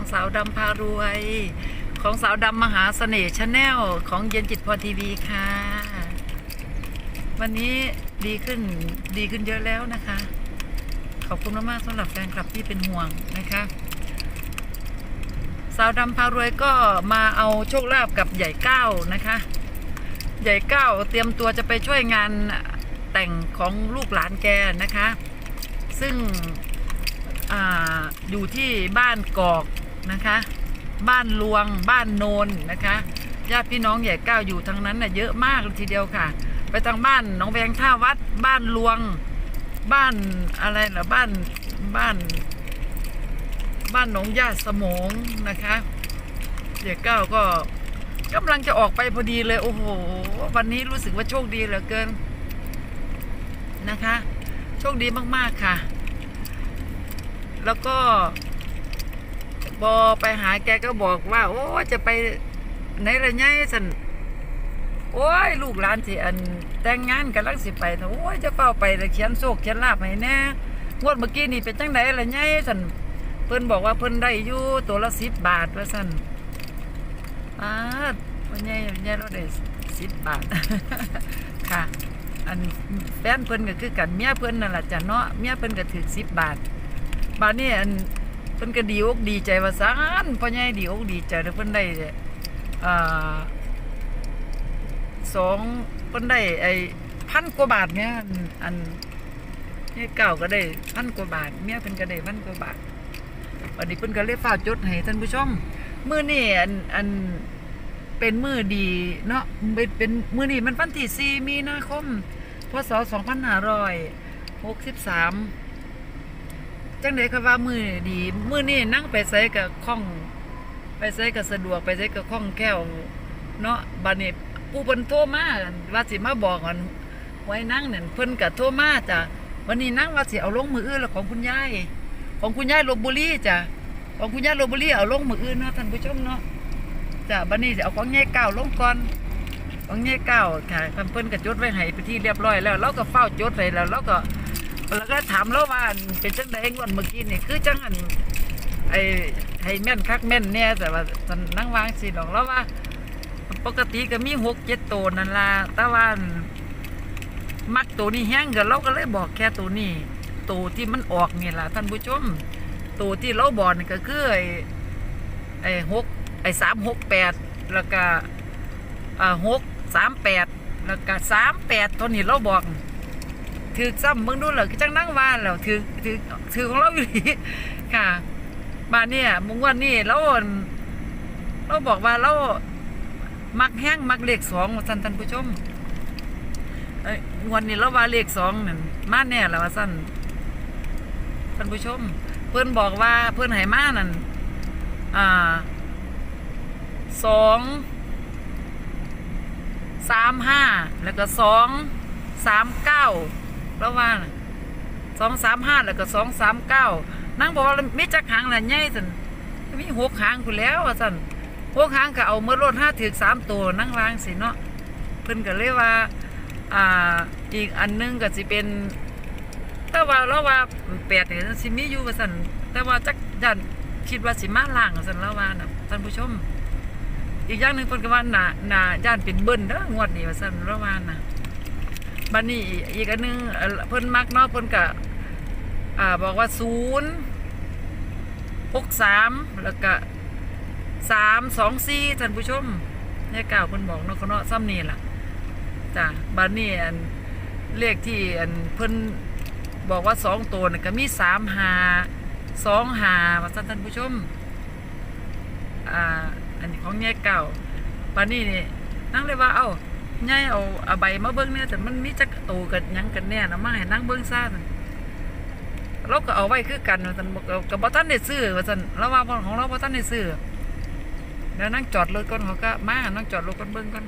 ของสาวดำพารวย ของสาวดำมหาเสน่ห์ชาแนลของเย็นจิตพรทีวีค่ะ วันนี้ดีขึ้นดีขึ้นเยอะแล้วนะคะ ขอบคุณมากๆสำหรับแฟนคลับที่เป็นห่วงนะคะ สาวดำพารวยก็มาเอาโชคลาภกับใหญ่เก้านะคะ ใหญ่เก้าเตรียมตัวจะไปช่วยงานแต่งของลูกหลานแกนะคะ ซึ่งออยู่ที่บ้านกอก นะคะ บ้านลวง บ้านโนนนะคะญาติพี่น้องใหญ่เก้าอยู่ทางนั้นน่ะเยอะมากทีเดียวค่ะ ไปทางบ้านหนองแวงท่าวัด บ้านลวง บ้านอะไรหรอบ้านบ้าน บ้านหนองญาติสมงนะคะใหญ่เก้าก็กำลังจะออกไปพอดีเลยโอ้โหวันนี้รู้สึกว่าโชคดีเหลือเกินนะคะ โชคดีมากๆค่ะ แล้วก็ บอไปหาแกก็บอกว่า โอ้จะไปไหนละไงสันโอ้ย ลูกหลานสิอันแต่งงานกันลังสิไปนะโอ้ยจะเฝ้าไปแต่เขียนโศกเขียนลาบให้แน่งวดเมื่อกี้นี่เป็นจังไดละไงสันเพิ่นบอกว่าเพิ่นได้อยู่ตัวละสิบบาทว่าสันปาดพ่อใหญ่พ่อใหญ่เราได้สิบบาท ค่ะ อันแฟนเพิ่นก็คือกันเมียเพิ่นนั่นแหละจ้ะเนาะเมียเพิ่นก็ถือสิบบาท บาทนี้อัน พิ่นก็ดีอกดีใจว่าซานพ่อใหญ่ดีอกดีใจแล้วเพิ่นได้อ่าสองเพิ่นได้ไอ้พันกว่าบาทเนี่ยอันอันนี่เก่าก็ได้พันกว่าบาท เมียเพิ่นก็ได้พันกว่าบาทวันนี้เพิ่นก็เลยฝากจดให้ท่านผู้ชมมื้อนี้อันอันเป็นมื้อดีเนาะเป็นเป็นมื้อนี้มันวันที่4มีนาคมพศ2563 จังได๋คือว่ามือดีมือนี่นั่งไปไสกับคล่อง ไปไสกับสะดวกไปไสกับคล่องแคล่วเนาะบัดนี้ผู้เพิ่นโทรมาว่าสิมาบอกกันไว้นั่งเนั่นเพิ่นก็โทรมาจ้ะวันนี้นั่งว่าสิเอาลงมืออื่นแล้วของคุณยายของคุณยายลบบุรีจ้ะของคุณยายลบบุรีเอาลงมืออื่นเนาะท่านผู้ชมเนาะจ้ะบัดนี้สิเอาของยายเก่าลงก่อนของยายเก่าค่ะเพิ่นก็จดไว้ให้ไปที่เรียบร้อยแล้วเราก็เฝ้าจดไว้แล้วเราก็ แล้วก็ถามแล้วว่าอันเป็นจังไดงวดเมื่อกี้นี่คือจังอันไอ้ให้แม่นคักแม่นเนี่ยแต่ว่านนั่งวางสิดอกแล้วว่า ปกติก็มีหกเจ็ดตัวนั่นล่ะแต่ว่ามักตัวนี้แห้งก็เราก็เลยบอกแค่ตัวนี้ตัวที่มันออกนี่ล่ะท่านผู้ชมตัวที่เราบอกนี่ก็คือไอ้ไอ้หกไอ้สามหกแปดแล้วก็อ่าหกสามแปดแล้วก็สามแปดตัวนี้เราบอก ถือซ้ำเบิ่งดูเหรอจังนั่งว่าแล้วถือถือถือของเราอยู่ดีค่ะบ้านเนี่ยมึงวันนี้เราเราบอกว่าเรามักแห้งมักเลขสองสั้นท่านผู้ชมเอ้ยวันนี้เราว่าเลขสองนั่นมาแน่แล้วว่าสั้นท่านผู้ชม เพื่อนบอกว่าเพื่อนให้มานั่นอ่าสองสามห้าแล้วก็สองสามเก้า แล้วว่าสองสามห้าแล้วก็สองสามเก้านั่งบอกว่าไมีจักหางน่ะใหญ่สันมีหกหางคุณแล้วสันหกหางก็เอาเมื่อรถห้าถือสามตัวนั่งวางสิเนาะเพิ่นก็เลยว่าอ่าอีกอันหนึงก็สิเป็นแต่ว่าเราว่าแปดเนี่ยสิมีอยู่ว่าสันแต่ว่าจักยันคิดว่าสิมาล่างสันแล้วว่าน่ะท่านผู้ชม อีกอย่างหนึ่งเพิ่นก็ว่าหนาหนาย่านเป็นเบิ้ลเด้องวดนี้ว่าสันแล้วว่าน่ะ บันนี้อีกอันหนึงเอ่อเพิ่นมักเนาะเพิ่นก็อ่าบอกว่าศูนย์หกสามแล้วก็สามสองสี่ท่านผู้ชมยายเก่าเพิ่นบอกเนาะเขาเนาะซ้ำนี่ล่ะจ้ะบันนี้อันเลขที่อันเพิ่นบอกว่าสองตัวน่ะก็มีสามหาสองหาว่าซั่นท่านผู้ชมอ่าอันนี้ของยายเก่าบันนี้นี่นั่งเลยว่าเอ้า ยายเอาเอาใบมาเบิ้งเนี่ยแต่มันมีจักโตกันยังกันแน่นะมาให้นั่งเบิ้งซ่าเราก็เอาไว้คือกันว่าซั่นบอกเอากับบ่ทันได้ซื้อว่าซั่นเราว่าของเราบ่ทันได้ซื้อแล้วนั่งจอดรถก่อนเขาก็มานั่งจอดรถก่อนเบิ้งก่อน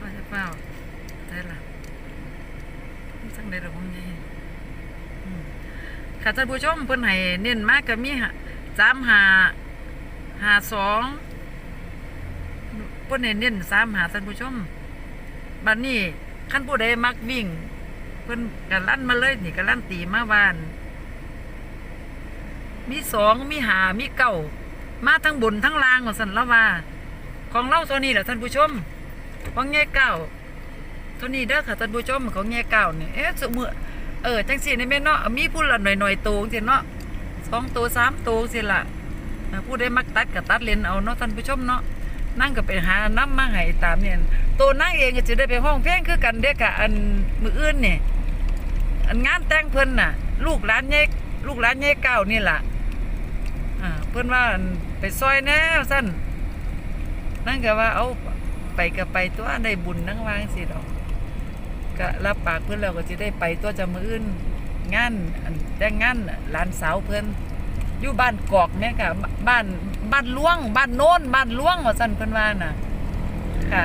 ว่าจะเปล่าได้ล่ะนี่จังได๋ล่ะของยายอืมค่ะท่านผู้ชมเพิ่นให้เน้นมากก็มี3 5 5 2เพิ่นให้เน้นสามหาท่านผู้ชมบัดนี้ขั้นผู้ใดมักวิ่ง เพิ่นก็ลั่นมาเลยนี่ก็ลั่นตีมาวาน มีสองมีหามีเก้ามาทั้งบนทั้งล่างว่าสันละว่าของเราตัวนี้แหละท่านผู้ชมของแง่เก้าตัวนี้เด้อค่ะท่านผู้ชมของแง่เก้าเนี่ยเอ๊ะสมือเออจังสี่ในแม่เนาะมีผู้ละหน่อยๆโตจังซี่เนาะสองโตสามโตสิละผู้ได้มักตัดกับตัดเลนเอาเนาะท่านผู้ชมเนาะ นั่งก็ไปหาน้ำมาให้ตามเนี่ยตัวนั่งเองก็จะได้ไปห้องเพลงคือกันเด้อค่ะอันมืออื่นเนี่ยอันงานแต่งเพิ่นน่ะ ลูกหลานแง่ลูกหลานแง่เก้านี่แหละอ่าเพิ่นว่าอันไปซอยแน่สั้นนั่นก็ว่าเอาไปก็ไปตัวได้บุญนั่งวางสิดอกก็รับปากเพื่อนเราก็จะได้ไปตัวจะมืออื่นงานอันแต่งงานหลานสาวเพื่อนอยู่บ้านกอกแม่ค่ะบ้าน บ้านล่วงบ้านโน้นบ้านล่วงว่าสั่นเพิ่นว่าน่ะค่ะ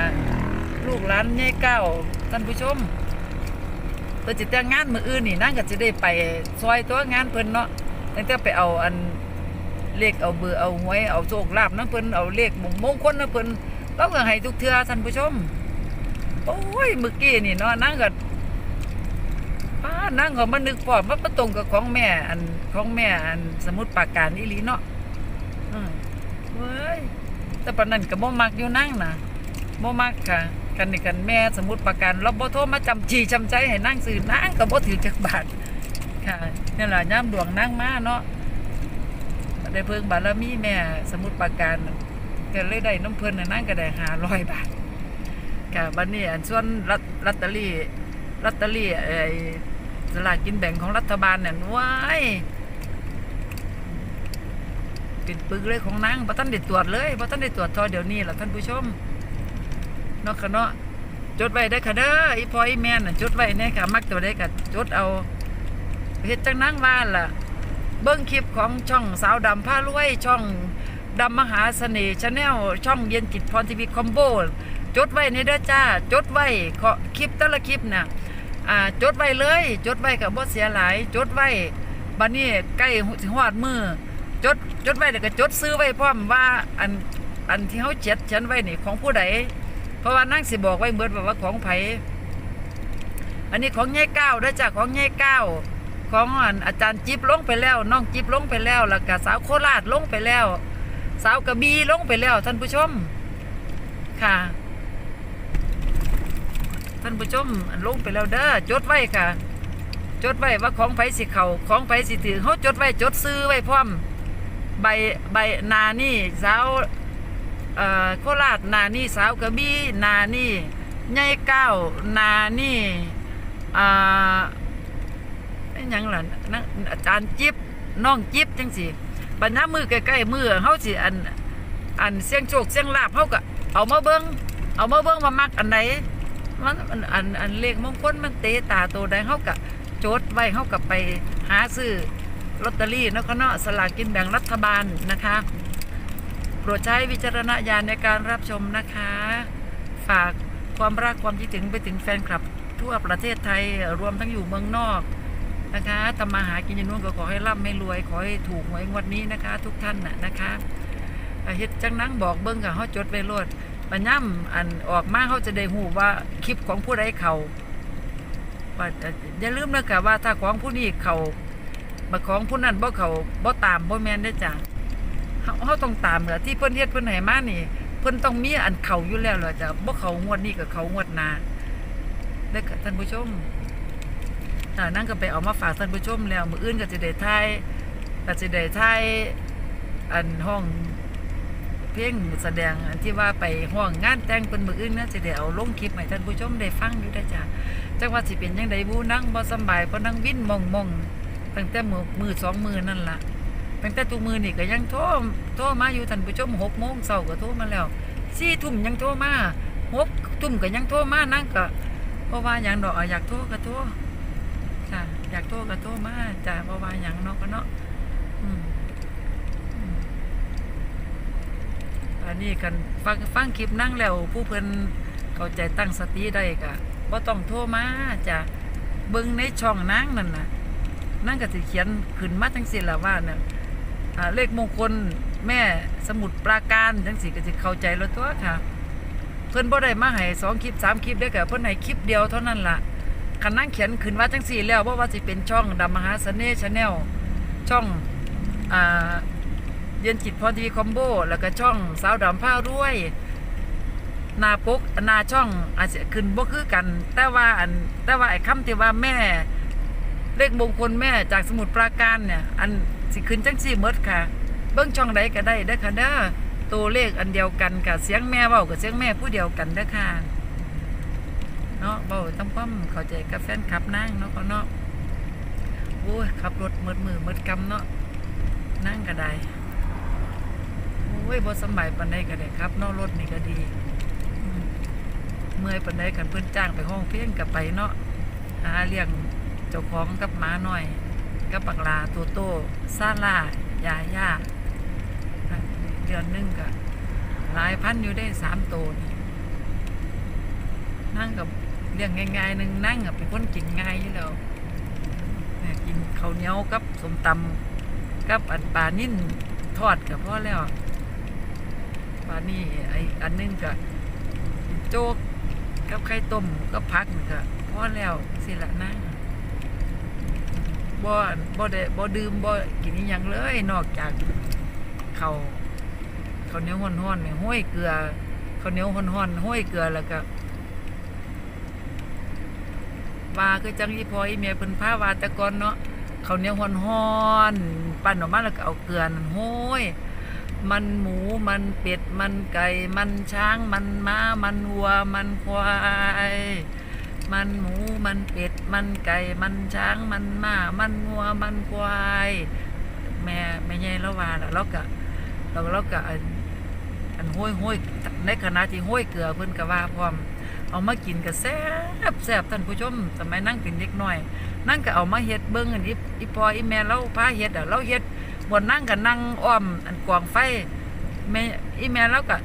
ลูกหลานยายเก้าท่านผู้ชมเพิ่นจะแต่งงานมืออื่นนี่นั่นก็จะได้ไปซอยตัวงานเพิ่นเนาะตั้งแต่ไปเอาอันเลขเอาเบอร์เอาหวยเอาโชคลาภนะเพิ่นเอาเลขมงคลนะเพิ่นเราก็ให้ทุกเทื่อท่านผู้ชมโอ้ยเมื่อกี้นี่เนาะนั่งก็ป้านั่งก็มานึกพอว่าประตรงกับของแม่อันของแม่อันสมุดปากการอีหลีเนาะ แต่ปานนั้นก็บ่มักอยู่นั่งน่ะบ่มักค่ะกันนี่กันแม่สมุดปราการเราบ่โทรมาจำจีจำใจให้นั่งซื้อนั่งก็บ่ถือจักบาทค่ะนี่แหละย่ามดวงนั่งมาเนาะได้เพิ่งบารมีแม่สมุดปราการก็เลยได้น้ำเพิ่นน่ะนั่งก็ได้หาร้อยบาทค่ะบัดนี้อันส่วนรัตลอตเตอรี่ลอตเตอรี่ไอ้สลากกินแบ่งของรัฐบาลเนี่ยว้าย เป็นปึกเลยของนางบ่ทันได้ตรวจเลยบ่ทันได้ตรวจทอเดี๋ยวนี้ล่ะท่านผู้ชมเนาะค่ะเนาะจดไว้ได้ค่ะเด้ออีพออีแม่น่ะจดไว้แน่ค่ะมักตัวได้ก็จดเอาเฮ็ดจังนางว่าล่ะ เบิ้งคลิปของช่องสาวดำผ้ารวยช่องดำมหาเสน่ห์ชาแนลช่องเย็นจิตพรทีวีคอมโบจดไว้ในเด้อจ้า จดไว้ขอคลิปแต่ละคลิปน่ะอ่าจดไว้เลย จดไว้กับบ่เสียหลาย จดไว้บัดนี้ใกล้สิฮอดมือ จดจดไว้แล้วก็จดซื้อไว้พร้อมว่าอันอันที่เฮาเจ็ดฉันไว้นี่ของผู้ใดเพราะว่านั่งสิบอกไว้เหมือนแบิดว่าของไผอันนี้ของยายก้าวเด้จ้าของยายก้าของอันอาจารย์จิ๊บลงไปแล้วน้องจิ๊บลงไปแล้วแล้วก็สาวโคราชลงไปแล้ว สาวกระบี่ลงไปแล้ว ท่านผู้ชม ค่ะ ท่านผู้ชมลงไปแล้วเด้อจดไว้ค่ะ จดไว้ว่าของไผสิเขาของไผสิถือเขาจดไว้จดซื้อไว้พร้อม ใบใบนานี่สาวเอ่อโคราชนานี่สาวกระบี่นานี่ใหญ่เก้านานี่อ่ายังล่ะนะอาจารย์จิ๊บน้องจิ๊บจังสิบัดน้ามือใกล้ๆมือเฮาสิอันอันเสียงโชคเสียงลาบเฮาก็เอามาเบิ่งเอามาเบิ่งว่ามักอันไหนมันอันอันอันเลขมงคลมันเตะตาตัวใดเฮาก็จดไว้เฮาก็ไปหาซื้อ ลอตเตอรี่นกเนาะสลากกินแบ่งรัฐบาลนะคะโปรดใช้วิจารณญาณในการรับชมนะคะ ฝากความรักความคิดถึงไปถึงแฟนคลับทั่วประเทศไทยรวมทั้งอยู่เมืองนอกนะคะทำมาหากินอยังนู้นก็ขอให้ร่ำให้รวย ขอให้ถูกหวยงวดนี้นะคะ ทุกท่านน่ะนะคะเฮ็ดจังนั่งบอกเบิ้งกับเขาจดไว้โลดปัญญำอันออกมาเขาจะได้หูว่าคลิปของผู้ใดเขาว่าเอ่ออย่าลืมนะค่ะว่าถ้าของผู้นี้เขา บัของผู้นั้นบ่เขาบ่ตามบ่แม่นได้จ้ะเขาเขาต้องตามเหรอที่เพิ่นเฮ็ดเพิ่นให้มานี่ เพิ่นต้องมีอันเขาอยู่แล้วเหรอจ้ะบ่เขางวดนี้กับเขางวดหน้าเด้อค่ะท่านผู้ชมอ่านั่นก็ไปเอามาฝากท่านผู้ชมแล้วมืออื่นก็จะได้ทายก็จะได้ทายอันห้องเพลงแสดงอันที่ว่าไปห้องงานแต่งเป็นมืออื่นนะจะได้เอาลงคลิปให้ท่านผู้ชมได้ฟังอยู่ได้จ้ะจังว่าสิเป็นยังไงบูนั่งบ่สบายเพราะนั่งวิ่นมองมอง ตั้งแต่มือมือสองมือนั่นละตั้งแต่ตัวมือนี่ก็ยังโทรโทรมาอยู่ท่านผู้ชมหกโมงเช้าก็โทรมาแล้วสี่ทุ่มยังโทรมาหกทุ่มก็ยังโทรมานั่งก็เพราะว่าอย่างดอกอะอยากโทรก็โทรจ้ะอยากโทษก็โทษมาจ้ะเบ่ว่าหยังเนาะก็เนาะอันนี้กันฟังฟังคลิปนั่งแล้ว ผู้เพิ่นเข้าใจตั้งสติได้ก็บ่ต้องโทรมาจ้ะเบิ่งในช่องนั่งนั่นน่ะ นั่งก็สิเขียนขึ้นมาจังซี่ล่ะว่าเน่ะอ่าเลขมงคลแม่สมุดปราการจังซี่ก็สิเข้าใจแล้วตัวค่ะ เพิ่นบ่ได้มาให้สองคลิปสามคลิปเด้อก็เพิ่นให้คลิปเดียวเท่านั้นล่ะคันนั่งเขียนขึ้นว่าจังสี่แล้วเพราะว่าสิเป็นช่องดำมมหาเสน่ชาแนลช่องอ่าเย็นจิตพรทีวีคอมโบแล้วก็ช่องสาวดำผ้ารวยนาปกนาช่องอาจจะขึ้นบ่คือกัน แต่ว่าอันแต่ว่าไอ้คำที่ว่าแม่ เลขมงคลแม่จากสมุทรปราการเนี่ย อันสิขึ้นจังซี่หมดค่ะ เบิ่งช่องใดก็ได้เด้อค่ะเด้อตัวเลขอันเดียวกันค่ะ เสียงแม่เว้ากับเสียงแม่ผู้เดียวกันเด้อค่ะเนาะเว้าตำความเข้าใจกับแฟนคลับนางเนาะก็เนาะโอ้ยขับรถมืดมือมืดกำเนาะนั่งก็ได้โอ้ยบ่สำบายปานใดก็ได้ครับเนาะรถนี่ก็ดีเมื่อยปานใดกันเพิ่นจ้างไปห้องเพี้ยงก็ไปเนาะหาเลี้ยง เจ้าของกับหมาหน่อย กับปักลาตัวโตซาลายาย่าเดือนนึงก็หลายพันอยู่ได้สามตัวนี่นั่งกับเลี้ยงง่ายๆหนึ่งนั่งกับเป็นคนกินง่ายอยู่แล้วกินข้าวเหนียวกับสมตำกับอันปลานิ่นทอดกับพ่อแล้วปลานี่ไออันนึงก็กินโจ๊กกับไข่ต้มกับผักนี่ก็พ่อแล้วสิละนั่ง บ่บ่ได้บ่ดื่มบ่กินอหยังเลย นอกจากเขาวข้าวเหนียวฮ้อนๆนี่ห้อยเกลือเขาวเหนียวฮ้อนๆห้อยเกลือแล้วก็ว่าคือจังอีพ่ออีแม่เพิ่นพาวาแต่ก่อนเนาะเขาวเหนียวฮ้อนๆปั้นออกมาแล้วก็เอาเกลือนั่นห้อยมันหมูมันเป็ดมันไก่ มันช้างมันม้ามันวัวมันควาย มันหมูมันเป็ดมันไก่มันช้างมันม้ามันงัวมันควาย แม่แม่ใหญ่แล้วว่าแล้วเราก็เราเราก็อันอันห้อยห้อยในขณะที่ห้อยเกลือเพิ่นก็ว่าพร้อมเอามากินก็แซ่บแซ่บท่านผู้ชมสมัยนั่งเป็นเด็กน้อย นั่งก็เอามาเฮ็ดเบิ่งอันนี้อีพออีแม่เราพาเฮ็ดอะเราเฮ็ดบนนั่งก็นั่งอ้อมอันกองไฟแม่อีแม่เราก็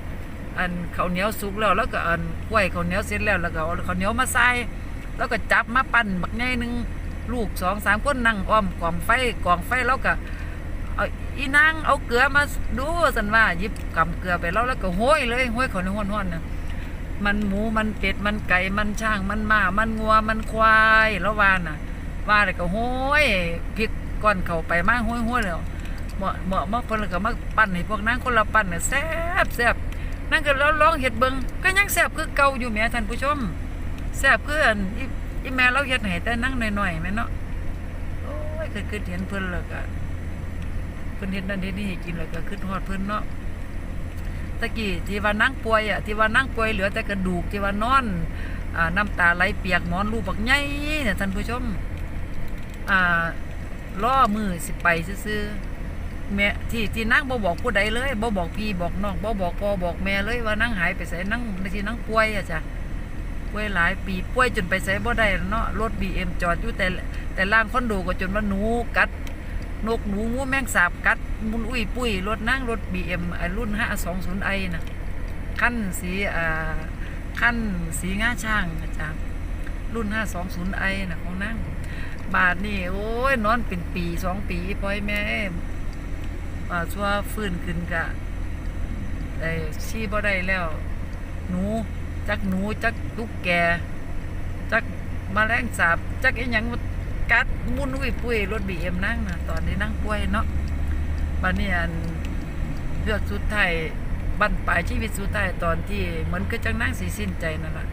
อันข้าวเหนียวสุกแล้วแล้วก็อันกล้วยข้าวเหนียวเสร็จแล้วแล้วก็เข้าวเหนียวมาใส่แล้วก็จับมาปั้นบักใหญ่หนึงลูกสองสามคนนั่งอ้อมกองไฟกองไฟแล้วก็เอาอีนางเอาเกลือมาดูสันว่าหยิบกำเกลือไปแล้วแล้วก็ห้อยเลยห้อยข้าวเหนียวห้อนๆนะมันหมูมันเป็ดมันไก่มันช่างมันม้ามันงัวมันควายแล้วว่าน่ะ ว่าแล้วก็ห้อยพริกก้อนเข้าไปมาห้อยๆแล้วเหมาะเหมาะมาเพิ่นแล้วก็มาปั้นให้พวกนางคนละปั้นน่ะแซ่บแซ่บ นั่นก็เราลองเห็ดเบิงก็ยังแซ่บคือเก่าอยู่แม่ท่านผู้ชมแซ่บคืออันอีแม่เราเฮ็ดให้แต่นั่งหน่อยๆแม่เนาะโอ้ยคือคือเห็นเพิ่นแล้วก็เพิ่นเฮ็ดนั่นเฮ็ดนี่กินแล้วก็คือฮอดเพิ่นเนาะตะกี้ที่ว่านั่งป่วยอะที่ว่านั่งป่วยเหลือแต่กระดูกที่ว่านอนอ่าน้ำตาไหลเปียกหมอนรูปบักใหญ่เนี่ยท่านผู้ชมอ่าล่อมือสิไปซื่อ แม่ที่ที่นั่งบ่บอกผู้ใดเลยบ่บอกพี่บอกน้องบ่บอกพ่อบอกแม่เลยว่านั่งหายไปไสนั่งในที่นั่งป่วยอะจ้ะป่วยหลายปีป่วยจนไปไสบ่ได้เนาะรถ BM จอดอยู่แต่แต่ล่างคอนโดก็จนว่าหนูกัดนกหนูงูแมงสาบกัดมุนอุ้ยปุ้ยรถนั่งรถ BM ไอ้รุ่น 520i น่ะคันสีอ่าคันสีงาช้างนะจ๊ะรุ่น 520i น่ะของนั่งบาทนี่โอ้ยนอนเป็นปีสองปีพ่อยแม่ ป่าชั่วฟื้นขึ้นกะไอ้ชี้บ่ได้แล้ว หนู จักหนู จักตุ๊กแก จักมาแมลงสาบ จักไอีหยังกัดมุนอุ้ยปุ้ยรถบีเอ็มนั่งนะตอนนี้นั่งป่วยเนาะบัดนี้อันเลือกสุดท้ายบั้นปลายชีวิตสุดท้ายตอนที่เหมือนก็จังนั่งสีสิ้นใจนั่นแหละ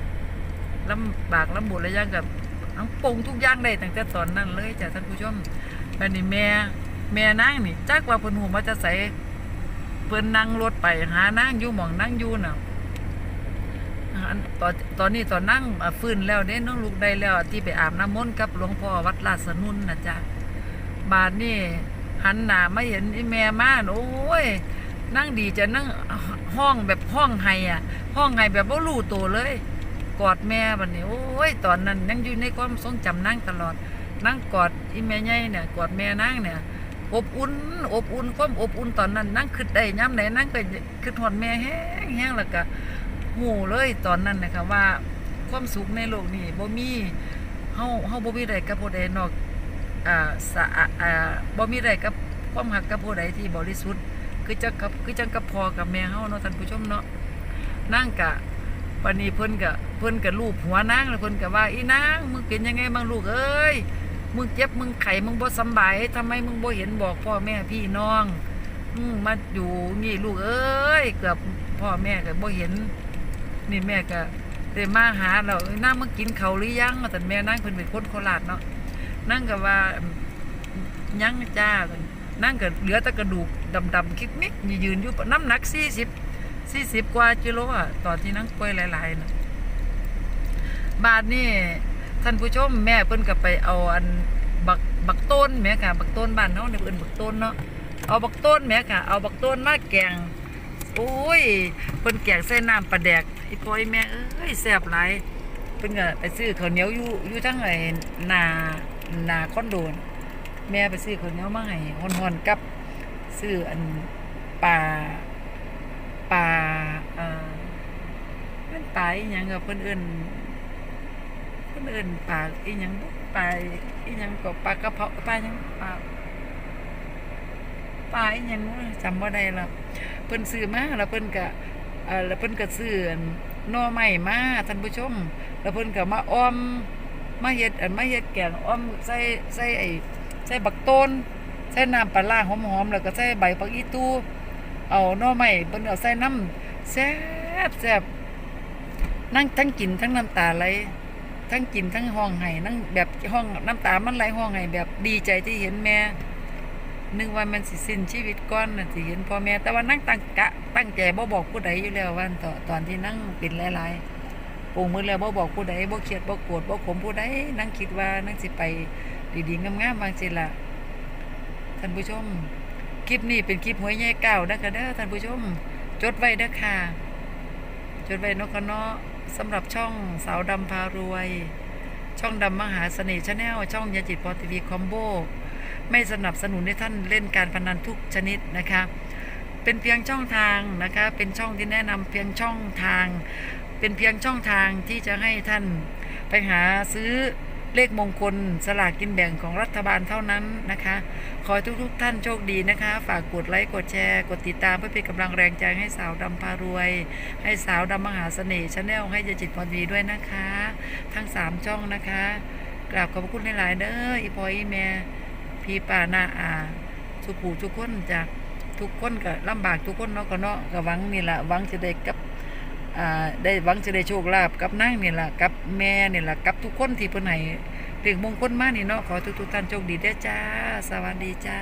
ลำบากลำบุญระยะกับทั้งปงทุกอย่างได้ตั้งแต่ตอนนั้นเลยจ้ะท่านผู้ชมบัดนี้แม่ แม่นางนี่จักว่าเพิ่นหูมาจะใส่เพิ่นนั่งรถไปหานางอยู่หม่องนั่งอยู่น่ะตอนตอนนี้ตอนนั่งฟื้นแล้วเด้น้องลูกได้แล้ว ที่ไปอาบน้ำมนต์กับหลวงพ่อวัดราชสนุนนะจ๊ะบาดนี่หันหน้าไมาเห็นไอีแม่มาโอ้ยนั่งดีจะนั่งห้องแบบห้องไห้อะ ห้องไห้แบบบ่รู้ตัวเลย กอดแม่บัดนี้โอ้ยตอนนั้นยังอยู่ในความทรงจำนั่งตลอด นั่งกอดไอีแม่ใหญ่เนี่ยกอดแม่นางเนี่ย อบอุ่น อบอุ่นความอบอุ่นตอนนั้น นั่งคิดได้ย้ำไหนนั่งก็คิดหอดแม่แห้งแห้งแล้วก็หูเลยตอนนั้นนะคะว่า ความสุขในโลกนี้บ่มีเฮาเฮาบ่มีใดกับผู้ใดนอกอ่าสะอาอ่าบ่มีใดกับความหักกับผู้ใดที่บริสุทธิ์คือจังกับคือจังกับพ่อกับแม่เฮาเนาะท่านผู้ชมเนาะนั่งกะปานนี้เพิ่นก็เพิ่นก็ลูบหัวนางแล้วเพิ่นก็ว่าอีนางมึงเป็นยังไงบ้างลูกเอ้ย มึงเจ็บมึงไข้มึงบ่สบายทำไมมึงบ่เห็นบอกพ่อแม่พี่น้องอืมาอยู่นี่ลูกเอ้ยเกือบพ่อแม่ก็บ่เห็น นี่แม่ก็ได้มาหาเราเอ้ยนางมากินเขาหรือยังแต่แม่นางเพิ่นเป็นคนโคราชเนาะนางก็ว่ายังจ้านั่งก็เหลือแต่กระดูกดำๆคิกมิกยืนอยู่น้ำหนัก40 40กว่ากิโลอะตอนที่นั่งป่วยหลายๆนะบาทนี่ ท่านผู้ชมแม่เพิ่นก็ไปเอาอันบักบักต้นแม่ค่ะบักต้นบ้านเฮาะเนี่ยเอิ้นบักต้นเนาะเอาบักต้นแม่ค่ะเอาบักต้นมาแกงโอ้ยเพิ่นแกงใส่น้ำปลาแดกอีพ่อยแม่เอ้ยแซ่บหลายเพิ่นก็ไปซื้อข้าวเหนียวอยู่อยู่ทั้งไอ้นานาคอนโดนแม่ไปซื้อข้าวเหนียวมาให้ฮ้อนๆกับซื้ออันปลาปลาเอ่อเป็นปลาอีหยังกับเพิ่นเอิ้น เพิ่นเอิ้นปลาอีหยังบุปลาอีหยังก็ปลากระเพาะปลาหยังปลาปลาอีหยังวะจำบ่ได้ล้วเพิ่นซื้อมาแล้วเพิ่นก็เอ่อแล้วเพิ่นก็ซื้อนหน่อไม้มาท่านผู้ชม แล้วเพิ่นก็มาอ้อมมาเฮ็ดอันมาเฮ็ดแกงอ้อมใส่ใส่ไอ้ใส่บักต้นใส่น้ำปลาร้าหอมๆแล้วก็ใส่ใบผักอีตูเอาน่อไม้เพิ่นเอาใส่น้ำแซ่บแซ่บนั่งทั้งกินทั้งน้ำตาไหล ทั้งกินทั้งห้องไห้นั่งแบบห้องน้ำตามันไหลห้องไห้แบบดีใจที่เห็นแม่นึกว่ามันสิสิ้นชีวิตก่อนน่ะสิเห็นพ่อแม่แต่ว่านั่งตั้งกะตั้งใจบ่บอกผู้ใดอยู่แล้วว่าตอนตอนที่นั่งเป็นหลายๆปรุงมือแล้วบ่บอกผู้ใดบ่เครียดบ่โกรธบ่ขมผู้ใดนั่งคิดว่านั่งสิไปดีๆงามๆบางสิละท่านผู้ชมคลิปนี้เป็นคลิปหวยใหญ่เก่านะคะเด้อท่านผู้ชม จดไว้เด้อค่ะจดไว้นกคะเนาะ สำหรับช่องสาวดำพารวย ช่องดำมหาเสน่ห์ชาแนลช่องยาจิตพอทีวีคอมโบไม่สนับสนุนให้ท่านเล่นการพนันทุกชนิดนะคะ เป็นเพียงช่องทางนะคะ เป็นช่องที่แนะนำเพียงช่องทาง เป็นเพียงช่องทางที่จะให้ท่านไปหาซื้อ เลขมงคลสลากกินแบ่งของรัฐบาลเท่านั้นนะคะ ขอให้ทุกๆท่านโชคดีนะคะ ฝากกดไลค์กดแชร์ กดติดตามเพื่อเป็นกำลังแรงใจให้สาวดำพารวย ให้สาวดำมหาเสน่ห์ชาแนลให้ยจิตพรดีด้วยนะคะ ทั้งสามช่องนะคะกราบขอบคุณหลายๆเด้ออีพอยอีแม่พี่ป้านาอาสุขูทุกคนจ้ะทุกคนก็ลำบากทุกคนเนาะก็เนาะก็หวังนี่แหละหวังจะได้กับ ได้หวังจะได้โชคลาภกับนางนี่แหละกับแม่นี่แหละกับทุกคนที่เพิ่นให้ถึงมงคลมานี่เนาะขอทุกทุกๆท่านโชคดีเด้อจ้า สวัสดีจ้า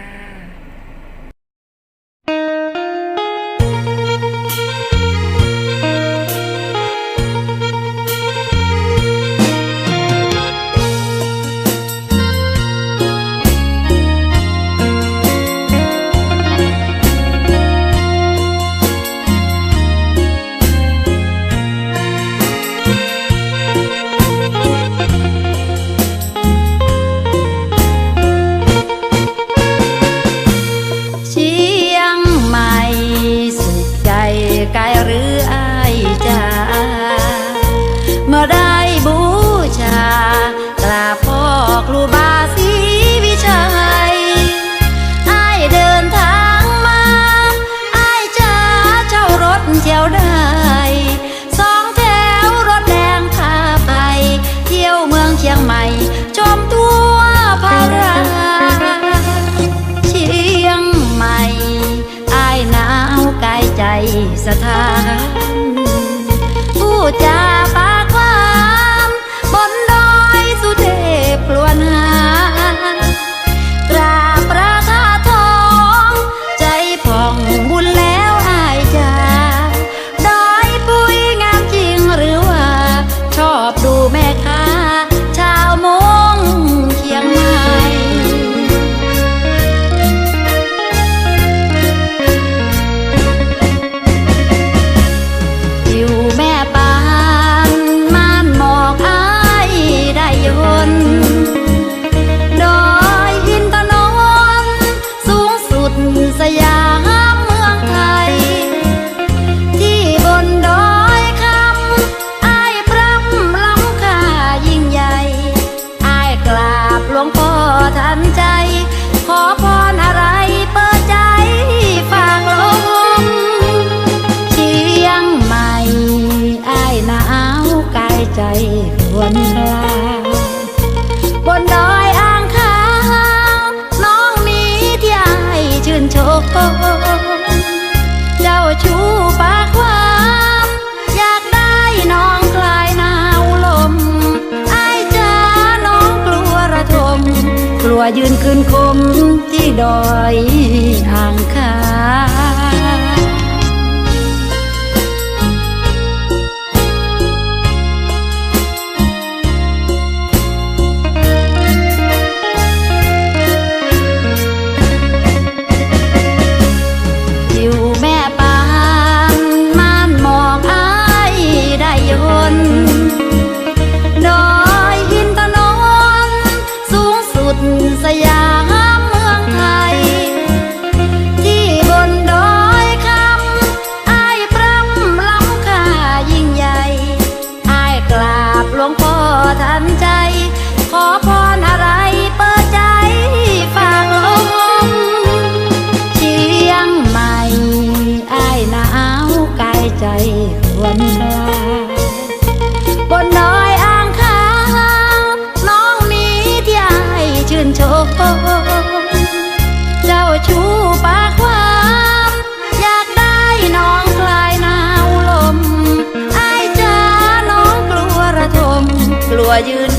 วยืนขึ้นคมที่ดอยอ่างคา ayuno.